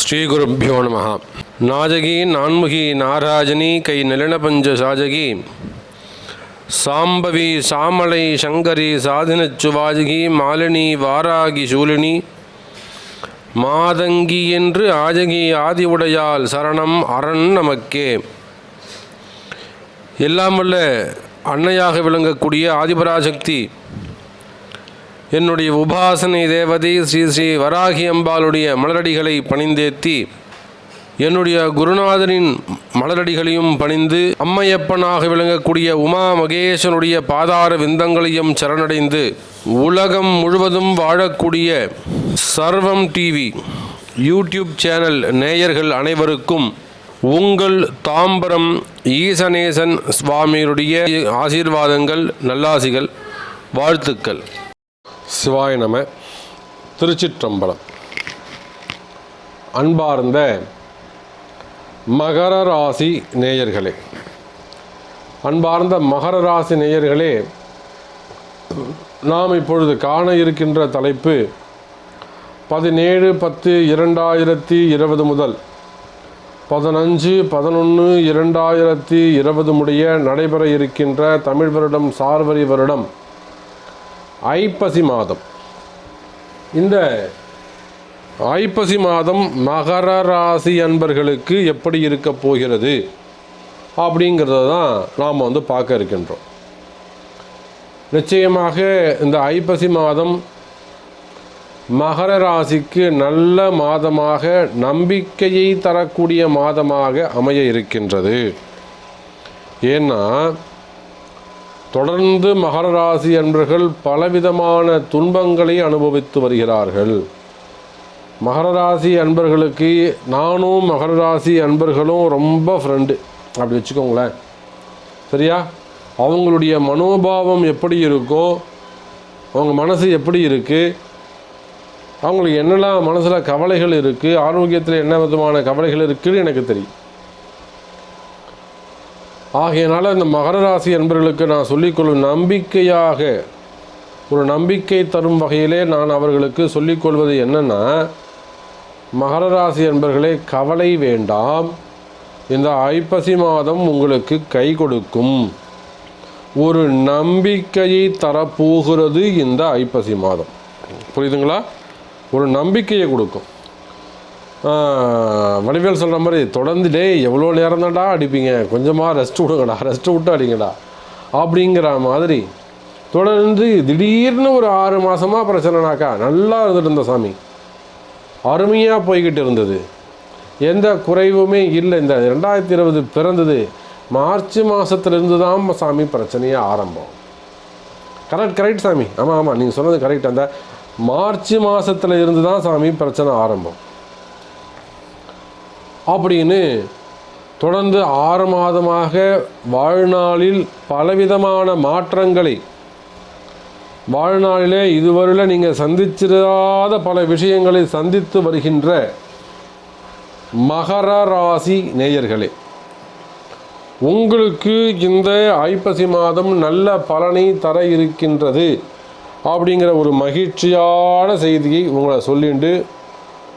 ஸ்ரீ ஸ்ரீகுருப்போ நம. நாஜகி நான்முகி நாராஜனி கை நிலன பஞ்ச சாஜகி. சாம்பவி சாமலை சங்கரி சாதினச்சுவாஜகி மாலினி வாராகி சூலினி. மாதங்கி என்று ஆஜகி ஆதி உடையால் சரணம் அரண் நமக்கே. எல்லாம் வல்ல அன்னையாக விளங்கக்கூடிய ஆதிபராசக்தி என்னுடைய உபாசனை தேவதை ஸ்ரீ ஸ்ரீ வராகி அம்பாளுடைய மலரடிகளை பணிந்தேத்தி என்னுடைய குருநாதனின் மலரடிகளையும் பணிந்து அம்மையப்பனாக விளங்கக்கூடிய உமா மகேசனுடைய பாதார விந்தங்களையும் சரணடைந்து உலகம் முழுவதும் வாழக்கூடிய சர்வம் டிவி யூடியூப் சேனல் நேயர்கள் அனைவருக்கும் உங்கள் தாம்பரம் ஈசனேசன் சுவாமியுடைய ஆசீர்வாதங்கள் நல்லாசிகள் வாழ்த்துக்கள். சிவாய நம திருச்சிற்றம்பலம். அன்பார்ந்த மகர ராசி நேயர்களே அன்பார்ந்த மகர ராசி நேயர்களே நாம் இப்பொழுது காண இருக்கின்ற தலைப்பு பதினேழு பத்து இரண்டாயிரத்தி இருபது முதல் பதினஞ்சு பதினொன்று இரண்டாயிரத்தி இருபது முடிய நடைபெற இருக்கின்ற தமிழ் வருடம் சார்வரி வருடம். ஐப்பசி மாதம். இந்த ஐப்பசி மாதம் மகர ராசி அன்பர்களுக்கு எப்படி இருக்க போகிறது அப்படிங்கிறத தான் நாம் வந்து பார்க்க இருக்கின்றோம். நிச்சயமாக இந்த ஐப்பசி மாதம் மகர ராசிக்கு நல்ல மாதமாக நம்பிக்கையை தரக்கூடிய மாதமாக அமைய இருக்கின்றது. ஏன்னா தொடர்ந்து மகர ராசி அன்பர்கள் பலவிதமான துன்பங்களை அனுபவித்து வருகிறார்கள். மகர ராசி அன்பர்களுக்கு நானும் மகர ராசி அன்பர்களும் ரொம்ப ஃப்ரெண்டு அப்படி வச்சுக்கோங்களேன். சரியா? அவங்களுடைய மனோபாவம் எப்படி இருக்கோ அவங்க மனசு எப்படி இருக்குது அவங்களுக்கு என்னெல்லாம் மனசில் கவலைகள் இருக்குது ஆரோக்கியத்தில் என்ன விதமான கவலைகள் இருக்குதுன்னு எனக்கு தெரியும். ஆகையினால் இந்த மகர ராசி அன்பர்களுக்கு நான் சொல்லிக்கொள்ளும் நம்பிக்கையாக ஒரு நம்பிக்கை தரும் வகையிலே நான் அவர்களுக்கு சொல்லிக்கொள்வது என்னென்னா மகர ராசி என்பர்களே கவலை வேண்டாம். இந்த ஐப்பசி மாதம் உங்களுக்கு கை கொடுக்கும். ஒரு நம்பிக்கையை தரப்போகிறது இந்த ஐப்பசி மாதம். புரியுதுங்களா? ஒரு நம்பிக்கையை கொடுக்கும். வடிவேல் சொல்கிற மாதிரி தொடர்ந்து டே எவ்வளோ நேரம் தான்டா அடிப்பீங்க? கொஞ்சமாக ரெஸ்ட் விடுங்கடா ரெஸ்ட் விட்டு அடிங்கடா. அப்படிங்கிற மாதிரி தொடர்ந்து திடீர்னு ஒரு ஆறு மாதமாக பிரச்சனைனாக்கா நல்லா இருந்துட்டு இருந்த சாமி. அருமையாக போய்கிட்டு இருந்தது. எந்த குறைவுமே இல்லை. இந்த ரெண்டாயிரத்தி இருபது பிறந்தது மார்ச் மாதத்துலேருந்து தான் சாமி பிரச்சனையாக ஆரம்பம். கரெக்ட் கரெக்ட் சாமி. ஆமாம் ஆமாம் நீங்கள் சொன்னது கரெக்ட் அந்த மார்ச் மாதத்தில் இருந்து தான் சாமி பிரச்சனை ஆரம்பம். அப்படின்னு தொடர்ந்து ஆறு மாதமாக வாழ்நாளில் பலவிதமான மாற்றங்களை வாழ்நாளிலே இதுவரையில் நீங்கள் சந்திச்சிடாத பல விஷயங்களை சந்தித்து வருகின்ற மகர ராசி நேயர்களே உங்களுக்கு இந்த ஐப்பசி மாதம் நல்ல பலனை தர இருக்கின்றது அப்படிங்கிற ஒரு மகிழ்ச்சியான செய்தியை உங்களை சொல்லிட்டு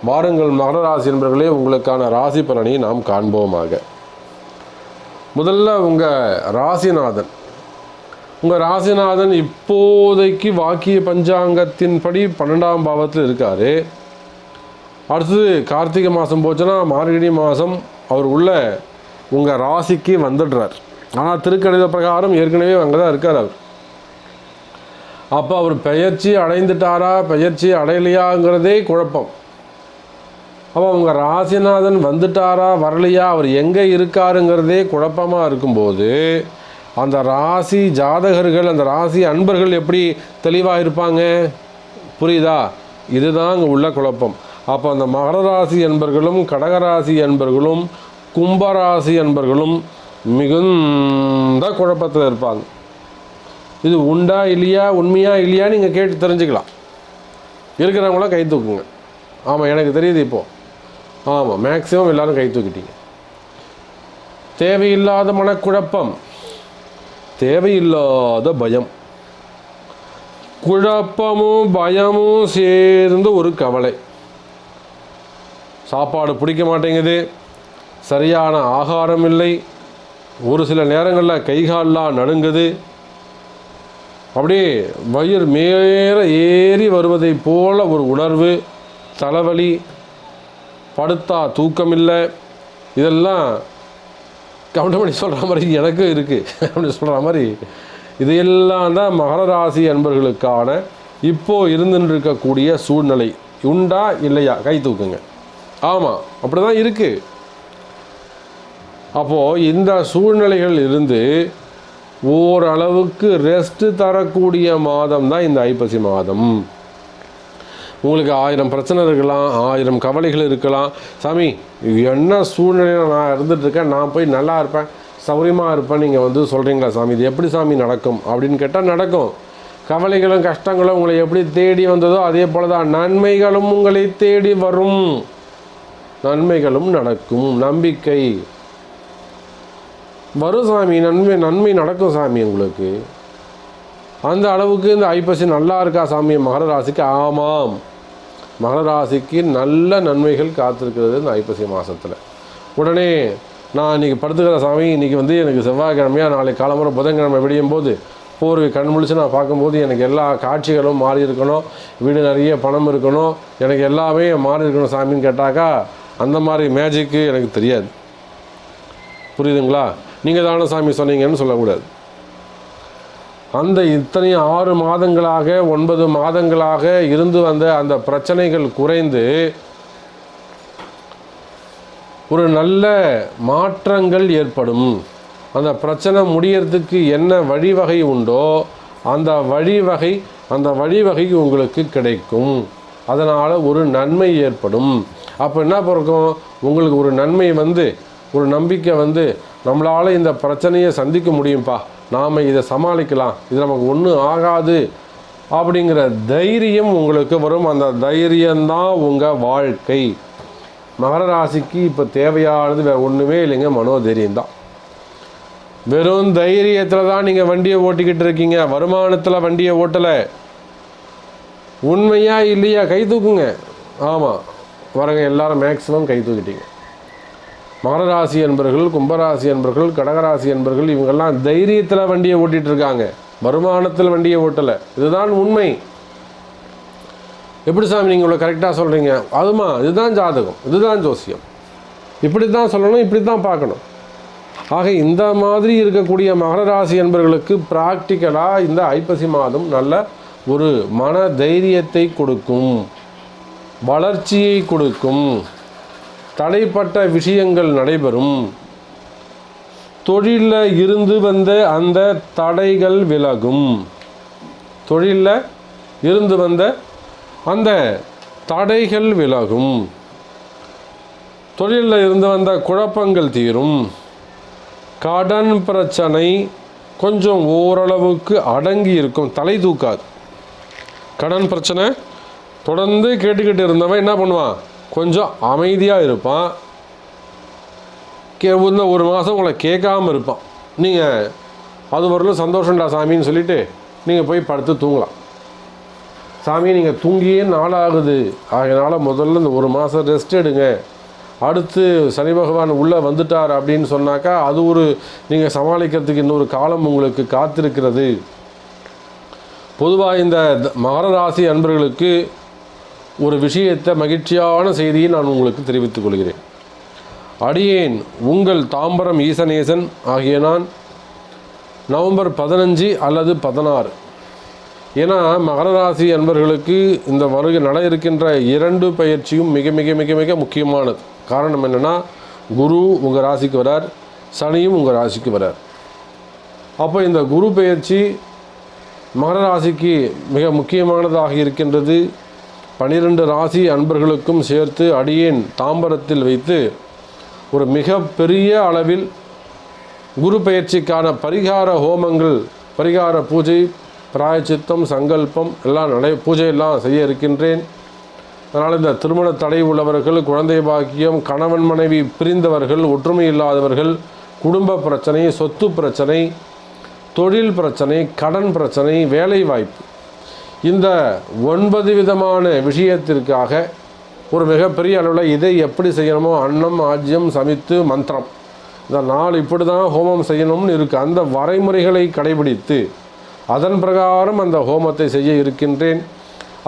வாருங்கள் மகர ராசி என்பர்களே உங்களுக்கான ராசி பலனை நாம் காண்போமாக. முதல்ல உங்கள் ராசிநாதன். உங்கள் ராசிநாதன் இப்போதைக்கு வாக்கிய பஞ்சாங்கத்தின்படி பன்னெண்டாம் பாவத்தில் இருக்கார். அடுத்தது கார்த்திகை மாதம் போச்சுன்னா மார்கழி மாதம் அவர் உள்ள உங்கள் ராசிக்கு வந்துடுறார். ஆனால் திருக்கணித பிரகாரம் ஏற்கனவே அங்கே தான் இருக்கார் அவர். அப்போ அவர் பெயர்ச்சி அடைந்துட்டாரா பெயர்ச்சி அடையலையாங்கிறதே குழப்பம். அப்போ உங்கள் ராசிநாதன் வந்துட்டாரா வரலையா? அவர் எங்கே இருக்காருங்கிறதே குழப்பமாக இருக்கும்போது அந்த ராசி ஜாதகர்கள் அந்த ராசி அன்பர்கள் எப்படி தெளிவாக இருப்பாங்க? புரியுதா? இதுதான் அங்கே உள்ள குழப்பம். அப்போ அந்த மகர ராசி அன்பர்களும் கடகராசி அன்பர்களும் கும்பராசி அன்பர்களும் மிகுந்த குழப்பத்தில் இருப்பாங்க. இது உண்டா இல்லையா உண்மையா இல்லையா நீங்கள் கேட்டு தெரிஞ்சுக்கலாம். இருக்கிறவங்களாம் கை தூக்குங்க. ஆமாம் எனக்கு தெரியுது இப்போது ஆமாம் மேக்ஸிமம் எல்லாரும் கை தூக்கிட்டீங்க. தேவையில்லாத மனக்குழப்பம். தேவையில்லாத பயம். குழப்பமும் பயமும் சேர்ந்து ஒரு கவலை. சாப்பாடு பிடிக்க மாட்டேங்குது. சரியான ஆகாரம் இல்லை. ஒரு சில நேரங்களில் கைகாலெலாம் நடுங்குது. அப்படியே வயிறு மேற ஏறி வருவதைப் போல ஒரு உணர்வு தலைவலி படுத்தா தூக்கமில்லை. இதெல்லாம் கவுண்டமணி சொல்கிற மாதிரி எனக்கும் இருக்குது அப்படின்னு சொல்கிற மாதிரி இதையெல்லாம் தான் மகர ராசி அன்பர்களுக்கான இப்போது இருந்துட்டு இருக்கக்கூடிய சூழ்நிலை. உண்டா இல்லையா? கை தூக்குங்க. ஆமாம் அப்படி தான் இருக்குது அப்போது இந்த சூழ்நிலைகள் இருந்து ஓரளவுக்கு ரெஸ்ட்டு தரக்கூடிய மாதம் தான் இந்த ஐப்பசி மாதம். உங்களுக்கு ஆயிரம் பிரச்சனை இருக்கலாம் ஆயிரம் கவலைகள் இருக்கலாம். சாமி என்ன சூழ்நிலையில் நான் இருந்துட்டு இருக்கேன் நான் போய் நல்லா இருப்பேன் சௌரியமாக இருப்பேன் நீங்கள் வந்து சொல்கிறீங்களா சாமி? இது எப்படி சாமி நடக்கும்? அப்படின்னு கேட்டால் நடக்கும். கவலைகளும் கஷ்டங்களும் உங்களை எப்படி தேடி வந்ததோ அதே போல தான் நன்மைகளும் உங்களை தேடி வரும். நன்மைகளும் நடக்கும். நம்பிக்கை. வரும் சாமி நன்மை நன்மை நடக்கும் சாமி உங்களுக்கு. அந்த அளவுக்கு இந்த ஐப்பசி நல்லா இருக்கா சாமி? மகர ராசிக்கு? ஆமாம். மகர ராசிக்கு நல்ல நன்மைகள் காத்திருக்கிறது இந்த ஐப்பசி மாதத்தில் உடனே நான் இன்றைக்கி படுத்துக்கிற சாமி இன்றைக்கி வந்து எனக்கு செவ்வாய்க்கிழமையாக நாளை காலம்புற புதன்கிழமை விடியும் போது போர்வை கண் முழிச்சு நான் பார்க்கும்போது எனக்கு எல்லா காட்சிகளும் மாறி இருக்கணும். வீடு நிறைய பணம் இருக்கணும். எனக்கு எல்லாமே மாறி இருக்கணும் சாமின்னு கேட்டாக்கா அந்த மாதிரி மேஜிக்கு எனக்கு தெரியாது. புரியுதுங்களா? நீங்கள் தானே சாமி சொன்னீங்கன்னு சொல்லக்கூடாது. அந்த இத்தனை ஆறு மாதங்களாக ஒன்பது மாதங்களாக இருந்து வந்த அந்த பிரச்சனைகள் குறைந்து ஒரு நல்ல மாற்றங்கள் ஏற்படும். அந்த பிரச்சனை முடியறதுக்கு என்ன வழிவகை உண்டோ அந்த வழிவகை அந்த வழிவகை உங்களுக்கு கிடைக்கும். அதனால் ஒரு நன்மை ஏற்படும். அப்போ என்ன பிறக்கும்? உங்களுக்கு ஒரு நன்மை வந்து ஒரு நம்பிக்கை வந்து நம்மளால் இந்த பிரச்சனையை சந்திக்க முடியும்ப்பா நாம் இதை சமாளிக்கலாம். இது நமக்கு ஒன்றும் ஆகாது. அப்படிங்கிற தைரியம் உங்களுக்கு வரும். அந்த தைரியம்தான் உங்கள் வாழ்க்கை. மகர ராசிக்கு இப்போ தேவையானது வேறு ஒன்றுமே இல்லைங்க. மனோதைரியம் தான். வெறும் தைரியத்தில் தான் நீங்கள் வண்டியை ஓட்டிக்கிட்டு இருக்கீங்க. வருமானத்தில் வண்டியை ஓட்டலை. உண்மையாக இல்லையா? கை தூக்குங்க. ஆமாம் வரங்க எல்லாரும் மேக்ஸிமம் கை தூக்கிட்டீங்க. மகரராசி என்பர்கள் கும்பராசி என்பர்கள் கடகராசி என்பர்கள் இவங்கெல்லாம் தைரியத்தில் வண்டியை ஓட்டிகிட்டு இருக்காங்க வருமானத்தில் வண்டியை ஓட்டலை. இதுதான் உண்மை. எப்படி சாமி நீங்கள் இவ்வளோ கரெக்டாக சொல்கிறீங்க அதுமா இதுதான் ஜாதகம். இதுதான் ஜோசியம். இப்படி தான் சொல்லணும் இப்படி தான் பார்க்கணும். ஆக இந்த மாதிரி இருக்கக்கூடிய மகரராசி என்பர்களுக்கு ப்ராக்டிக்கலாக இந்த ஐப்பசி மாதம் நல்ல ஒரு மன தைரியத்தை கொடுக்கும். வளர்ச்சியை கொடுக்கும். தடைப்பட்ட விஷயங்கள் நடைபெறும். தொழிலில் இருந்து வந்த அந்த தடைகள் விலகும். தொழிலில் இருந்து வந்த அந்த தடைகள் விலகும். தொழிலில் இருந்து வந்த குழப்பங்கள் தீரும். கடன் பிரச்சனை கொஞ்சம் ஓரளவுக்கு அடங்கி இருக்கும். தலை தூக்காது. கடன் பிரச்சனை தொடர்ந்து கேட்டுக்கிட்டு இருந்தவன் என்ன பண்ணுவான்? கொஞ்சம் அமைதியாக இருப்பான். கே இந்த ஒரு மாதம் உங்களை கேட்காம இருப்பான். நீங்கள் அது வரலும் சந்தோஷம்டா சாமின்னு சொல்லிட்டு நீங்கள் போய் படுத்து தூங்கலாம். சாமி நீங்கள் தூங்கியே நாளாகுது. அதனால் முதல்ல இந்த ஒரு மாதம் ரெஸ்ட் எடுங்க. அடுத்து சனி பகவான் உள்ளே வந்துட்டார் அப்படின்னு சொன்னாக்கா அது ஒரு நீங்கள் சமாளிக்கிறதுக்கு இன்னொரு காலம் உங்களுக்கு காத்திருக்கிறது. பொதுவாக இந்த த- மகர ராசி அன்பர்களுக்கு ஒரு விஷயத்தை மகிழ்ச்சியான செய்தியை நான் உங்களுக்கு தெரிவித்துக் கொள்கிறேன். அடியேன் உங்கள் தாம்பரம் ஈசனேசன் ஆகிய நான் நவம்பர் பதினஞ்சு அல்லது பதினாறு. ஏன்னா மகர ராசி அன்பர்களுக்கு இந்த வருகை நட இருக்கின்ற இரண்டு பயிற்சியும் மிக மிக மிக மிக முக்கியமானது. காரணம் என்னென்னா குரு உங்கள் ராசிக்கு வரார் சனியும் உங்கள் ராசிக்கு வரார். அப்போ இந்த குரு பயிற்சி மகர ராசிக்கு மிக முக்கியமானதாக இருக்கின்றது. பனிரெண்டு ராசி அன்பர்களுக்கும் சேர்த்து அடியேன் தாம்பரத்தில் வைத்து ஒரு மிக பெரிய அளவில் குரு பயிற்சிக்கான பரிகார ஹோமங்கள் பரிகார பூஜை பிராயச்சித்தம் சங்கல்பம் எல்லாம் நடை பூஜையெல்லாம் செய்ய இருக்கின்றேன். அதனால் இந்த திருமண தடை உள்ளவர்கள் குழந்தை பாக்கியம் கணவன் மனைவி பிரிந்தவர்கள் ஒற்றுமை இல்லாதவர்கள் குடும்ப பிரச்சனை சொத்து பிரச்சனை தொழில் பிரச்சனை கடன் பிரச்சனை வேலை வாய்ப்பு இந்த ஒன்பது விதமான விஷயத்திற்காக ஒரு மிகப்பெரிய அளவில் இதை எப்படி செய்யணுமோ அன்னம் ஆஜ்யம் சமித்து மந்திரம். இந்த நாள் இப்படி தான் ஹோமம் செய்யணும்னு இருக்குது அந்த வரைமுறைகளை கடைபிடித்து அதன் பிரகாரம் அந்த ஹோமத்தை செய்ய இருக்கின்றேன்.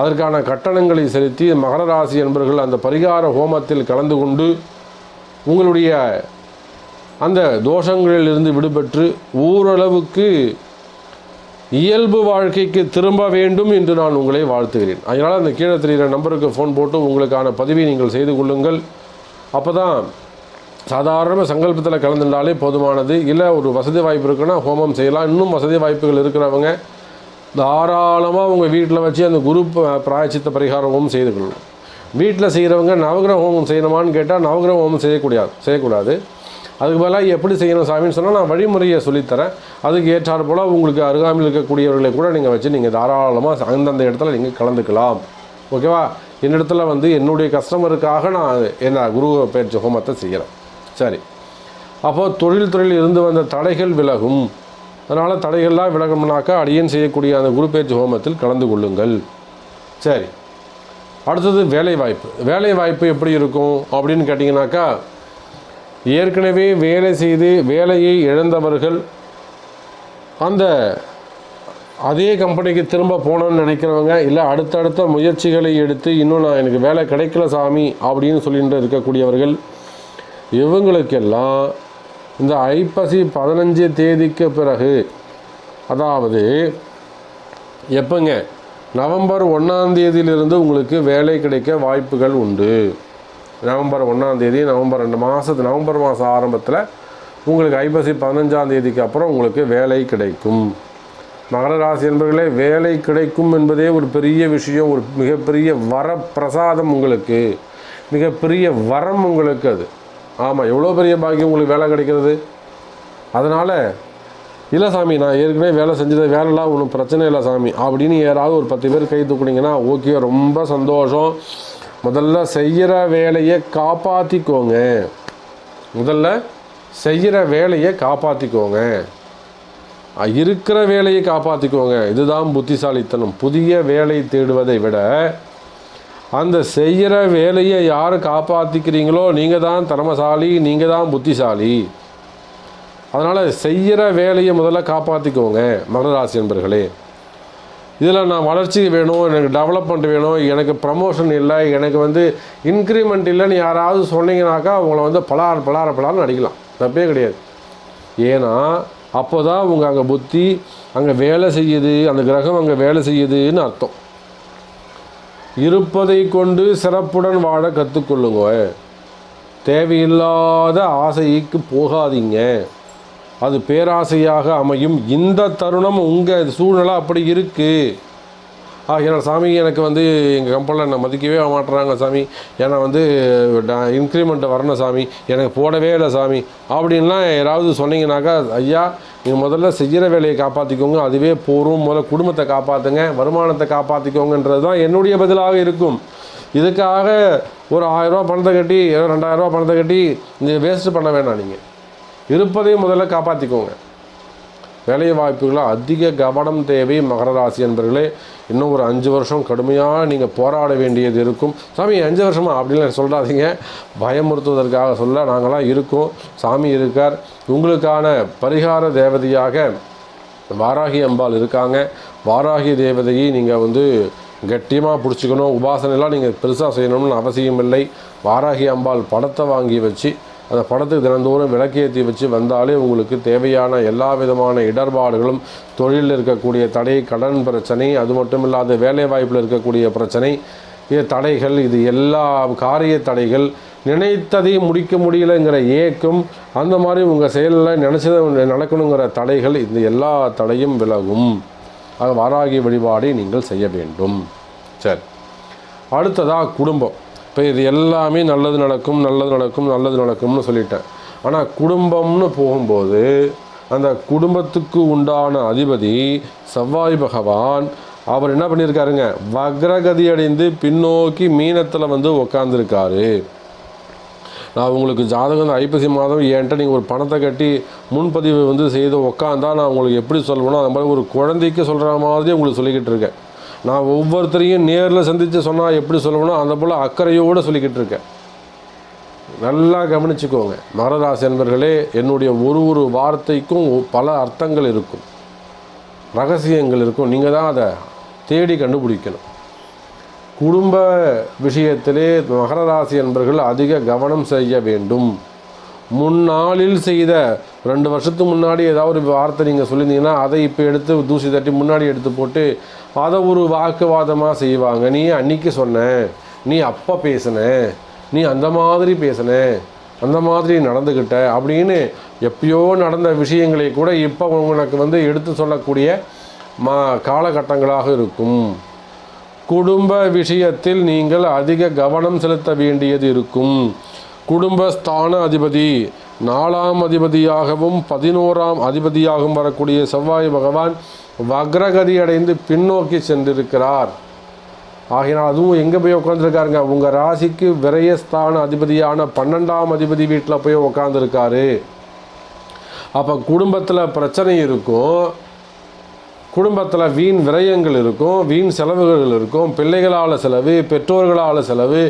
அதற்கான கட்டணங்களை செலுத்தி மகர ராசி என்பவர்கள் அந்த பரிகார ஹோமத்தில் கலந்து கொண்டு உங்களுடைய அந்த தோஷங்களில் இருந்து விடுபட்டு ஓரளவுக்கு இயல்பு வாழ்க்கைக்கு திரும்ப வேண்டும் என்று நான் உங்களை வாழ்த்துகிறேன். அதனால் அந்த கீழே தெரிகிற நம்பருக்கு ஃபோன் போட்டு உங்களுக்கான பதிவை நீங்கள் செய்து கொள்ளுங்கள். அப்போ தான் சாதாரண சங்கல்பத்தில் கலந்துட்டாலே போதுமானது. இல்லை ஒரு வசதி வாய்ப்பு இருக்குன்னா ஹோமம் செய்யலாம். இன்னும் வசதி வாய்ப்புகள் இருக்கிறவங்க தாராளமாக உங்கள் வீட்டில் வச்சு அந்த குரு பிராயச்சித்த பரிகாரமும் ஹோமம் செய்து கொள்ளணும். வீட்டில் செய்கிறவங்க நவகிரக ஹோமம் செய்யணுமான்னு கேட்டால் நவகிரக ஹோமம் செய்யக்கூடாது செய்யக்கூடாது. அதுக்கு பதிலாக எப்படி செய்யணும் சாமின்னு சொன்னால் நான் வழிமுறையை சொல்லித்தரேன். அதுக்கு ஏற்றாறு போல் உங்களுக்கு அருகாமையில் இருக்கக்கூடியவர்களை கூட நீங்கள் வச்சு நீங்கள் தாராளமாக அந்தந்த இடத்துல நீங்கள் கலந்துக்கலாம். ஓகேவா என்னிடத்துல வந்து என்னுடைய கஸ்டமருக்காக நான் என்ன குரு பயிற்சி ஹோமத்தை செய்கிறேன் சரி. அப்போது தொழில் துறையில் இருந்து வந்த தடைகள் விலகும். அதனால் தடைகள்லாம் விலகணும்னாக்கா அடியன் செய்யக்கூடிய அந்த குரு பயிற்சி ஹோமத்தில் கலந்து கொள்ளுங்கள். சரி. அடுத்தது வேலை வாய்ப்பு வேலை வாய்ப்பு எப்படி இருக்கும் அப்படின்னு கேட்டிங்கனாக்கா ஏற்கனவே வேலை செய்து வேலையை இழந்தவர்கள் அந்த அதே கம்பெனிக்கு திரும்ப போகணும்னு நினைக்கிறவங்க இல்லை அடுத்தடுத்த முயற்சிகளை எடுத்து இன்னும் நான் எனக்கு வேலை கிடைக்கல சாமி அப்படின்னு சொல்லிட்டு இருக்கக்கூடியவர்கள் இவங்களுக்கெல்லாம் இந்த ஐப்பசி பதினஞ்சு தேதிக்கு பிறகு அதாவது எப்போங்க நவம்பர் ஒன்றாம் தேதியிலிருந்து உங்களுக்கு வேலை கிடைக்க வாய்ப்புகள் உண்டு. நவம்பர் ஒன்றாம் தேதி நவம்பர் ரெண்டு மாதத்து நவம்பர் மாதம் ஆரம்பத்தில் உங்களுக்கு ஐப்பசி பதினஞ்சாம் தேதிக்கு அப்புறம் உங்களுக்கு வேலை கிடைக்கும். மகர ராசி என்பவர்களே வேலை கிடைக்கும் என்பதே ஒரு பெரிய விஷயம் ஒரு மிகப்பெரிய வர பிரசாதம் உங்களுக்கு. மிகப்பெரிய வரம் உங்களுக்கு அது. ஆமாம் எவ்வளோ பெரிய பாக்கியம் உங்களுக்கு வேலை கிடைக்கிறது? அதனால் இல்லை சாமி நான் ஏற்கனவே வேலை செஞ்சது வேலைலாம் ஒன்றும் பிரச்சனை இல்லை சாமி. அப்படின்னு யாராவது ஒரு பத்து பேர் கை தூக்குனீங்கன்னா ஓகே ரொம்ப சந்தோஷம். முதல்ல செய்கிற வேலையை காப்பாற்றிக்கோங்க முதல்ல செய்கிற வேலையை காப்பாற்றிக்கோங்க இருக்கிற வேலையை காப்பாற்றிக்கோங்க இதுதான் புத்திசாலித்தனம். புதிய வேலை தேடுவதை விட அந்த செய்கிற வேலையை யார் காப்பாற்றிக்கிறீங்களோ நீங்கள் தான் திறமசாலி நீங்கள் தான் புத்திசாலி. அதனால் செய்கிற வேலையை முதல்ல காப்பாற்றிக்கோங்க மகராசி என்பர்களே இதில் நான் வளர்ச்சி வேணும் எனக்கு டெவலப்மெண்ட் வேணும் எனக்கு ப்ரமோஷன் இல்லை எனக்கு வந்து இன்க்ரிமெண்ட் இல்லைன்னு யாராவது சொன்னீங்கனாக்கா உங்களை வந்து பலார் பலார பலார்னு அடிக்கலாம். தப்பே கிடையாது. ஏன்னா அப்போ தான் உங்கள் அங்கே புத்தி அங்கே வேலை செய்யுது அந்த கிரகம் அங்கே வேலை செய்யுதுன்னு அர்த்தம். இருப்பதை கொண்டு சிறப்புடன் வாழ கற்றுக்கொள்ளுங்க தேவையில்லாத ஆசைக்கு போகாதீங்க. அது பேராசையாக அமையும். இந்த தருணம் உங்கள் சூழ்நிலை அப்படி இருக்குது ஆகையால் சாமி எனக்கு வந்து எங்கள் கம்பெனியில் என்னை மதிக்கவே மாட்டுறாங்க சாமி. ஏன்னா வந்து இன்க்ரிமெண்ட்டை வரணும் சாமி. எனக்கு போடவே இல்லை சாமி. அப்படின்லாம் யாராவது சொன்னீங்கன்னாக்கா ஐயா நீங்கள் முதல்ல செய்கிற வேலையை காப்பாற்றிக்கோங்க அதுவே போரும் முதல்ல குடும்பத்தை காப்பாற்றுங்க வருமானத்தை காப்பாற்றிக்கோங்கன்றது தான் என்னுடைய பதிலாக இருக்கும். இதுக்காக ஒரு ஆயிரரூவா பணத்தை கட்டி ரெண்டாயிரரூபா பணத்தை கட்டி நீங்கள் வேஸ்ட்டு பண்ண வேணாம் நீங்கள் இருப்பதையும் முதல்ல காப்பாற்றிக்கோங்க வேலை வாய்ப்புகளில் அதிக கவனம் தேவை மகர ராசி என்பர்களே இன்னும் ஒரு அஞ்சு வருஷம் கடுமையாக நீங்கள் போராட வேண்டியது இருக்கும். சாமி அஞ்சு வருஷமா? அப்படின்னு சொல்கிறாதீங்க பயமுறுத்துவதற்காக சொல்ல நாங்களாம் இருக்கோம். சாமி இருக்கார். உங்களுக்கான பரிகார தேவதையாக வாராகி அம்பாள் இருக்காங்க. வாராகி தேவதையை நீங்கள் வந்து கட்டியமாக பிடிச்சிக்கணும். உபாசனைலாம் நீங்கள் பெருசாக செய்யணும்னு அவசியம் இல்லை வாராகி அம்பாள் படத்தை வாங்கி வச்சு அந்த படத்துக்கு தினந்தோறும் விளக்கேற்றி வச்சு வந்தாலே உங்களுக்கு தேவையான எல்லா விதமான இடர்பாடுகளும் தொழிலில் இருக்கக்கூடிய தடை கடன் பிரச்சனை அது மட்டும் இல்லாத வேலைவாய்ப்பில் இருக்கக்கூடிய பிரச்சனை இது தடைகள் இது எல்லா காரிய தடைகள் நினைத்ததை முடிக்க முடியலைங்கிற ஏக்கம் அந்த மாதிரி உங்கள் செயலில் நினச்சதை நடக்கணுங்கிற தடைகள் இந்த எல்லா தடையும் விலகும். ஆக வாராகி வழிபாடை நீங்கள் செய்ய வேண்டும். சரி. அடுத்ததாக குடும்பம். இப்போ இது எல்லாமே நல்லது நடக்கும் நல்லது நடக்கும் நல்லது நடக்கும்னு சொல்லிட்டேன். ஆனால் குடும்பம்னு போகும்போது அந்த குடும்பத்துக்கு உண்டான அதிபதி செவ்வாய் பகவான் அவர் என்ன பண்ணியிருக்காருங்க வக்ரகதி அடைந்து பின்னோக்கி மீனத்தில் வந்து உக்காந்துருக்காரு. நான் உங்களுக்கு ஜாதகம் இந்த ஐப்பசி மாதம் என்கிட்ட நீங்கள் ஒரு பணத்தை கட்டி முன்பதிவு வந்து செய்து உக்காந்தா நான் உங்களுக்கு எப்படி சொல்லணும் அது மாதிரி ஒரு குழந்தைக்கு சொல்கிற மாதிரி உங்களுக்கு சொல்லிக்கிட்டு இருக்கேன். நான் ஒவ்வொருத்தரையும் நேரில் சந்தித்து சொன்னால் எப்படி சொல்லணும் அந்த போல் அக்கறையோடு சொல்லிக்கிட்டு இருக்கேன். நல்லா கவனிச்சுக்கோங்க. மகராசி நண்பர்களே என்னுடைய ஒரு ஒரு வார்த்தைக்கும் பல அர்த்தங்கள் இருக்கும். ரகசியங்கள் இருக்கும். நீங்கள் தான் அதை தேடி கண்டுபிடிக்கணும். குடும்ப விஷயத்திலே மகர ராசி என்பர்கள் அதிக கவனம் செய்ய வேண்டும். முன்னாளில் செய்த ரெண்டு வருஷத்துக்கு முன்னாடி ஏதாவது ஒரு வார்த்தை நீங்கள் சொல்லியிருந்தீங்கன்னா அதை இப்போ எடுத்து தூசி தட்டி முன்னாடி எடுத்து போட்டு அதை ஒரு வாக்குவாதமாக செய்வாங்க. நீ அன்னைக்கு சொன்ன? நீ அப்போ பேசின? நீ அந்த மாதிரி பேசின? அந்த மாதிரி நடந்துக்கிட்ட அப்படின்னு எப்பயோ நடந்த விஷயங்களை கூட இப்போ உனக்கு வந்து எடுத்து சொல்லக்கூடிய மா காலகட்டங்களாக இருக்கும். குடும்ப விஷயத்தில் நீங்கள் அதிக கவனம் செலுத்த வேண்டியது இருக்கும். குடும்பஸ்தான அதிபதி நாலாம் அதிபதியாகவும் பதினோராம் அதிபதியாகவும் வரக்கூடிய செவ்வாய் பகவான் வக்ரகதி அடைந்து பின்னோக்கி சென்றிருக்கிறார். ஆகினால் அதுவும் எங்கே போய் உட்காந்துருக்காருங்க உங்கள் ராசிக்கு விரயஸ்தான அதிபதியான பன்னெண்டாம் அதிபதி வீட்டில் போய் உட்காந்துருக்காரு அப்போ குடும்பத்தில் பிரச்சனை இருக்கும். குடும்பத்தில் வீண் விரயங்கள் இருக்கும். வீண் செலவுகள் இருக்கும். பிள்ளைகளால் செலவு பெற்றோர்களால் செலவு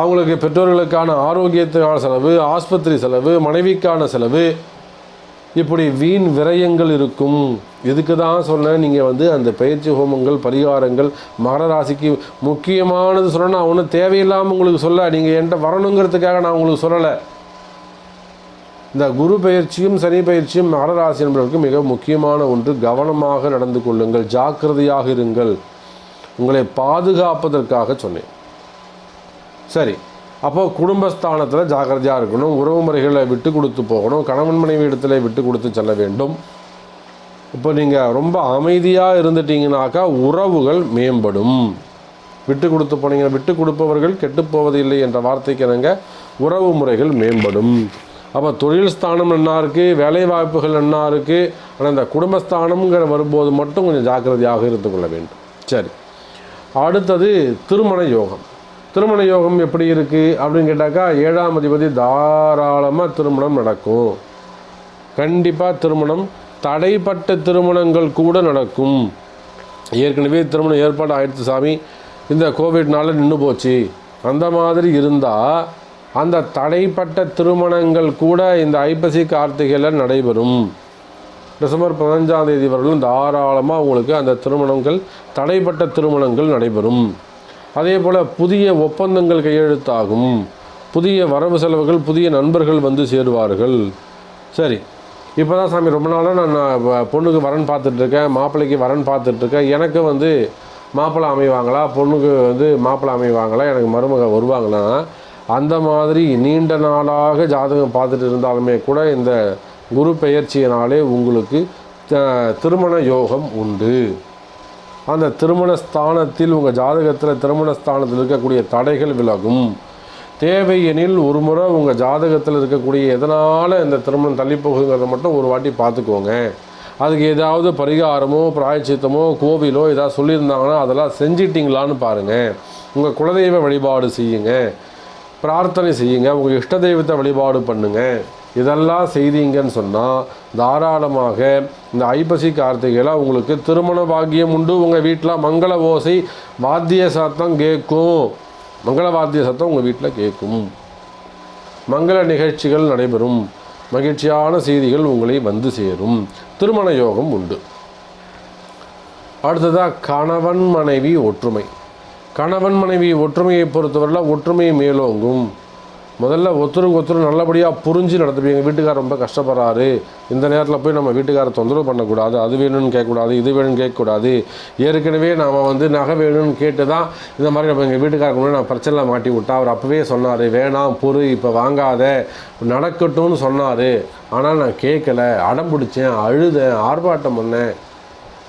அவங்களுக்கு பெற்றோர்களுக்கான ஆரோக்கியத்துக்கான செலவு ஆஸ்பத்திரி செலவு மனைவிக்கான செலவு. இப்படி வீண் விரயங்கள் இருக்கும். இதுக்கு தான் சொன்னேன்? நீங்கள் வந்து அந்த பயிற்சி ஹோமங்கள் பரிகாரங்கள் மகர ராசிக்கு முக்கியமானது சொன்னால் நான் ஒன்றும் தேவையில்லாமல் உங்களுக்கு சொல்ல நீங்கள் என்கிட்ட வரணுங்கிறதுக்காக நான் உங்களுக்கு சொல்லலை. இந்த குரு பயிற்சியும் சனி பயிற்சியும் மகர ராசி என்பவர்களுக்கு மிக முக்கியமான ஒன்று. கவனமாக நடந்து கொள்ளுங்கள். ஜாக்கிரதையாக இருங்கள். உங்களை பாதுகாப்பதற்காக சொன்னேன். சரி. அப்போ குடும்பஸ்தானத்தில் ஜாக்கிரதையாக இருக்கணும். உறவு முறைகளை விட்டு கொடுத்து போகணும். கணவன் மனைவி இடத்துல விட்டு கொடுத்து செல்ல வேண்டும். இப்போ நீங்கள் ரொம்ப அமைதியாக இருந்துட்டீங்கனாக்கா உறவுகள் மேம்படும். விட்டு கொடுத்து போனீங்க விட்டு கொடுப்பவர்கள் கெட்டுப் போவதில்லை என்ற வார்த்தைக்கு இணங்க உறவு முறைகள் மேம்படும். அப்போ தொழில் ஸ்தானம் என்ன இருக்குது வேலை வாய்ப்புகள் என்ன இருக்குது ஆனால் இந்த குடும்பஸ்தானம்ங்கிற வரும்போது மட்டும் கொஞ்சம் ஜாக்கிரதையாக இருந்து கொள்ள வேண்டும். சரி. அடுத்தது திருமண யோகம். திருமண யோகம் எப்படி இருக்குது அப்படின்னு கேட்டாக்கா ஏழாம் அதிபதி தாராளமாக திருமணம் நடக்கும். கண்டிப்பாக திருமணம் தடைப்பட்ட திருமணங்கள் கூட நடக்கும். ஏற்கனவே திருமணம் ஏற்பாடு ஆயிடுச்சு சாமி. இந்த கோவிட்னால நின்று போச்சு. அந்த மாதிரி இருந்தால் அந்த தடைப்பட்ட திருமணங்கள் கூட இந்த ஐப்பசி கார்த்திகையில் நடைபெறும். டிசம்பர் பதினஞ்சாம் தேதி வரலும் தாராளமாக உங்களுக்கு அந்த திருமணங்கள் தடைப்பட்ட திருமணங்கள் நடைபெறும். அதே போல் புதிய ஒப்பந்தங்கள் கையெழுத்தாகும். புதிய வரவு செலவுகள் புதிய நண்பர்கள் வந்து சேருவார்கள். சரி. இப்போ தான் சாமி ரொம்ப நாளாக நான் வ- பொண்ணுக்கு வரன் பார்த்துட்ருக்கேன் மாப்பிள்ளைக்கு வரன் பார்த்துட்ருக்கேன். எனக்கு வந்து மாப்பிள்ளை அமைவாங்களா? பொண்ணுக்கு வந்து மாப்பிள்ளை அமைவாங்களா? எனக்கு மருமக வருவாங்களா? அந்த மாதிரி நீண்ட நாளாக ஜாதகம் பார்த்துட்டு இருந்தாலுமே கூட இந்த குரு பெயர்ச்சியினாலே உங்களுக்கு திருமண யோகம் உண்டு. அந்த திருமண ஸ்தானத்தில் உங்கள் ஜாதகத்தில் திருமண ஸ்தானத்தில் இருக்கக்கூடிய தடைகள் விலகும். தேவை எனில் ஒரு முறை உங்கள் ஜாதகத்தில் இருக்கக்கூடிய எதனால் இந்த திருமணம் தள்ளி போகுங்கிறத மட்டும் ஒரு வாட்டி பார்த்துக்கோங்க. அதுக்கு ஏதாவது பரிகாரமோ பிராயச்சித்தமோ கோவிலோ ஏதாவது சொல்லியிருந்தாங்கன்னா அதெல்லாம் செஞ்சிட்டிங்களான்னு பாருங்கள் உங்கள் குலதெய்வ வழிபாடு செய்யுங்க. பிரார்த்தனை செய்யுங்க. உங்கள் இஷ்ட தெய்வத்தை வழிபாடு பண்ணுங்கள் இதெல்லாம் செய்தீங்கன்னு சொன்னால் தாராளமாக இந்த ஐப்பசி கார்த்திகையில் உங்களுக்கு திருமண பாக்கியம் உண்டு. உங்கள் வீட்டில் மங்கள ஓசை வாத்திய சத்தம் கேட்கும். மங்கள வாத்திய சத்தம் உங்கள் வீட்டில் கேட்கும். மங்கள நிகழ்ச்சிகள் நடைபெறும். மகிழ்ச்சியான செய்திகள் உங்களை வந்து சேரும். திருமண யோகம் உண்டு. அடுத்ததாக கணவன் மனைவி ஒற்றுமை. கணவன் மனைவி ஒற்றுமையை பொறுத்தவரையில் ஒற்றுமை மேலோங்கும். முதல்ல ஒருத்தருக்கு ஒருத்தர் நல்லபடியாக புரிஞ்சு நடத்துப்பீங்க வீட்டுக்கார் ரொம்ப கஷ்டப்படுறாரு. இந்த நேரத்தில் போய் நம்ம வீட்டுக்காரரை தொந்தரவு பண்ணக்கூடாது. அது வேணும்னு கேட்கக்கூடாது இது வேணும்னு கேட்கக்கூடாது. ஏற்கனவே நாம் வந்து நகை வேணும்னு கேட்டு தான் இந்த மாதிரி நம்ம எங்கள் வீட்டுக்காரருக்கு முன்னாடி நான் பிரச்சனை மாட்டி விட்டா அவர் அப்போவே சொன்னார் வேணாம் பொறு இப்போ வாங்காத. நடக்கட்டும்னு சொன்னார். ஆனால் நான் கேட்கல. அடம் பிடிச்சேன் அழுதேன் ஆர்ப்பாட்டம் பண்ணேன்.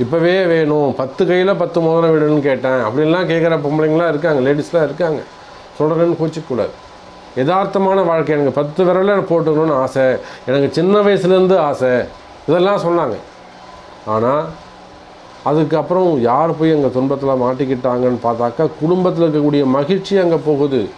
இப்போவே வேணும். பத்து கையில் பத்து மோதிரம் வேணும்னு கேட்டேன். அப்படின்லாம் கேட்குற பொம்பளைங்களாம் இருக்காங்க லேடிஸ்லாம் இருக்காங்க. சொல்கிறேன்னு கூச்சிக்கூடாது யதார்த்தமான வாழ்க்கை. எனக்கு பத்து விரலில் போட்டுக்கணும்னு ஆசை. எனக்கு சின்ன வயசுலேருந்து ஆசை. இதெல்லாம் சொன்னாங்க. ஆனால் அதுக்கப்புறம் யார் போய் எங்கள் துன்பத்தில் மாட்டிக்கிட்டாங்கன்னு பார்த்தாக்கா குடும்பத்தில் இருக்கக்கூடிய மகிழ்ச்சி அங்கே போகுது.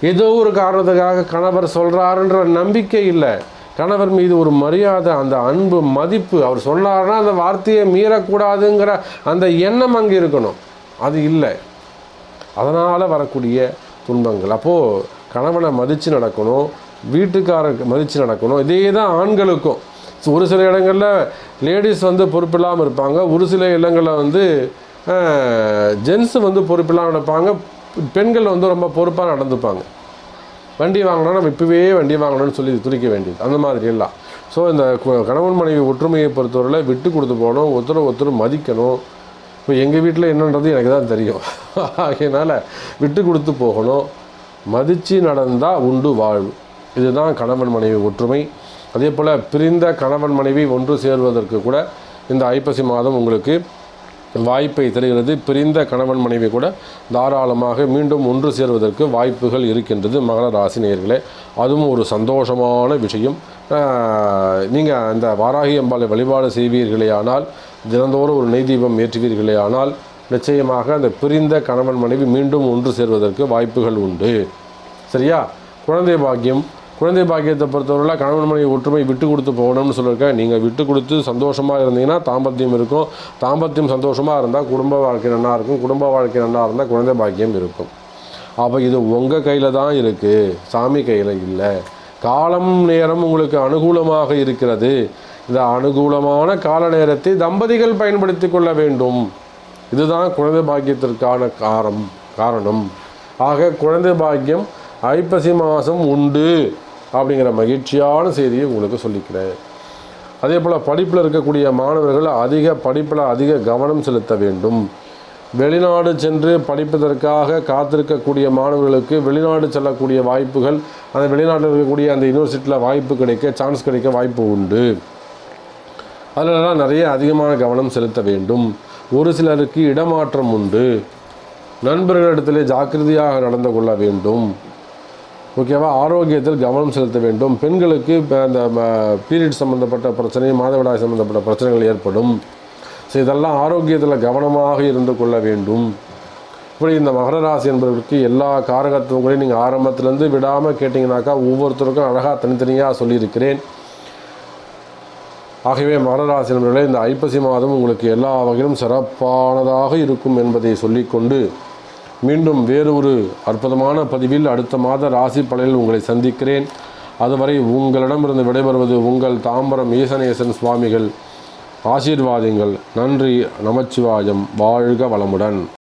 ஏதோ ஒரு காரணத்துக்காக கணவர் சொல்கிறாருன்ற நம்பிக்கை இல்லை. கணவர் மீது ஒரு மரியாதை அந்த அன்பு மதிப்பு அவர் சொன்னார்னா அந்த வார்த்தையை மீறக்கூடாதுங்கிற அந்த எண்ணம் அங்கே இருக்கணும். அது இல்லை. அதனால் வரக்கூடிய துன்பங்கள். அப்போது கணவனை மதித்து நடக்கணும் வீட்டுக்காரருக்கு மதித்து நடக்கணும். இதே தான் ஆண்களுக்கும். ஒரு சில இடங்களில் லேடிஸ் வந்து பொறுப்பில்லாமல் இருப்பாங்க. ஒரு சில இடங்களில் வந்து ஜென்ஸு வந்து பொறுப்பில்லாமல் நடப்பாங்க. பெண்கள் வந்து ரொம்ப பொறுப்பாக நடந்துப்பாங்க. வண்டி வாங்கினா நம்ம இப்போவே வண்டி வாங்கணும்னு சொல்லி துடிக்க வேண்டியது. அந்த மாதிரி எல்லாம். ஸோ இந்த கணவன் மனைவி ஒற்றுமையை பொறுத்தவரையில் விட்டு கொடுத்து போகணும் ஒருத்தரை ஒருத்தர் மதிக்கணும். இப்போ எங்கள் வீட்டில் என்னன்றது எனக்கு தான் தெரியும். ஆகையினால விட்டு கொடுத்து போகணும். மதித்து நடந்தால் உண்டு வாழ்வு. இதுதான் கணவன் மனைவி ஒற்றுமை. அதே போல் பிரிந்த கணவன் மனைவி ஒன்று சேர்வதற்கு கூட இந்த ஐப்பசி மாதம் உங்களுக்கு வாய்ப்பை தருகிறது. பிரிந்த கணவன் மனைவி கூட தாராளமாக மீண்டும் ஒன்று சேர்வதற்கு வாய்ப்புகள் இருக்கின்றது மகர ராசினியர்களே அதுவும் ஒரு சந்தோஷமான விஷயம். நீங்கள் அந்த வாராகி அம்பாளை வழிபாடு செய்வீர்களே ஆனால் தினந்தோறும் ஒரு நெய் தீபம் ஏற்றுவீர்களே ஆனால் நிச்சயமாக அந்த பிரிந்த கணவன் மனைவி மீண்டும் ஒன்று சேர்வதற்கு வாய்ப்புகள் உண்டு. சரியா? குழந்தை பாக்கியம். குழந்தை பாக்கியத்தை பொறுத்தவரையில் கணவன் மனைவி ஒற்றுமை விட்டு கொடுத்து போகணும்னு சொல்லியிருக்கேன் நீங்கள் விட்டு கொடுத்து சந்தோஷமாக இருந்தீங்கன்னா தாம்பத்தியம் இருக்கும். தாம்பத்தியம் சந்தோஷமாக இருந்தால் குடும்ப வாழ்க்கை நல்லா இருக்கும். குடும்ப வாழ்க்கை நல்லா இருந்தால் குழந்தை பாக்கியம் இருக்கும். அப்போ இது உங்கள் கையில் தான் இருக்குது சாமி கையில் இல்லை. காலம் நேரம் உங்களுக்கு அனுகூலமாக இருக்கிறது. இந்த அனுகூலமான கால நேரத்தை தம்பதிகள் பயன்படுத்தி கொள்ள வேண்டும். இதுதான் குழந்தை பாக்கியத்திற்கான காரம் காரணம். ஆக குழந்தை பாக்கியம் ஐப்பசி மாதம் உண்டு அப்படிங்கிற மகிழ்ச்சியான செய்தியை உங்களுக்கு சொல்லிக்கிறேன். அதே போல் படிப்பில் இருக்கக்கூடிய மாணவர்கள் அதிக படிப்பில் அதிக கவனம் செலுத்த வேண்டும். வெளிநாடு சென்று படிப்பதற்காக காத்திருக்கக்கூடிய மாணவர்களுக்கு வெளிநாடு செல்லக்கூடிய வாய்ப்புகள் அந்த வெளிநாட்டில் இருக்கக்கூடிய அந்த யூனிவர்சிட்டியில் வாய்ப்பு கிடைக்க சான்ஸ் கிடைக்க வாய்ப்பு உண்டு. அதிலெல்லாம் நிறைய அதிகமான கவனம் செலுத்த வேண்டும். ஒரு சிலருக்கு இடமாற்றம் உண்டு. நண்பர்களிடத்திலே ஜாக்கிரதையாக நடந்து கொள்ள வேண்டும். ஓகேவா? ஆரோக்கியத்தில் கவனம் செலுத்த வேண்டும். பெண்களுக்கு இப்போ அந்த பீரியட் சம்மந்தப்பட்ட பிரச்சனை மாதவிடாய் சம்மந்தப்பட்ட பிரச்சனைகள் ஏற்படும். ஸோ இதெல்லாம் ஆரோக்கியத்தில் கவனமாக இருந்து கொள்ள வேண்டும். இப்படி இந்த மகர ராசி என்பவர்களுக்கு எல்லா காரகத்துவங்களையும் நீங்கள் ஆரம்பத்துலேருந்து விடாமல் கேட்டிங்கனாக்கா ஒவ்வொருத்தருக்கும் அழகாக தனித்தனியாக சொல்லியிருக்கிறேன். ஆகவே மகராசி நண்பர்களே இந்த ஐப்பசி மாதம் உங்களுக்கு எல்லா வகையிலும் சிறப்பானதாக இருக்கும் என்பதை சொல்லிக்கொண்டு மீண்டும் வேறு ஒரு அற்புதமான பதிவில் அடுத்த மாத ராசி பலனில் உங்களை சந்திக்கிறேன். அதுவரை உங்களிடமிருந்து விடைபெறுவது உங்கள் தாம்பரம் ஈசனேசன் சுவாமிகள். ஆசீர்வாதங்கள். நன்றி. நமச்சிவாயம். வாழ்க வளமுடன்.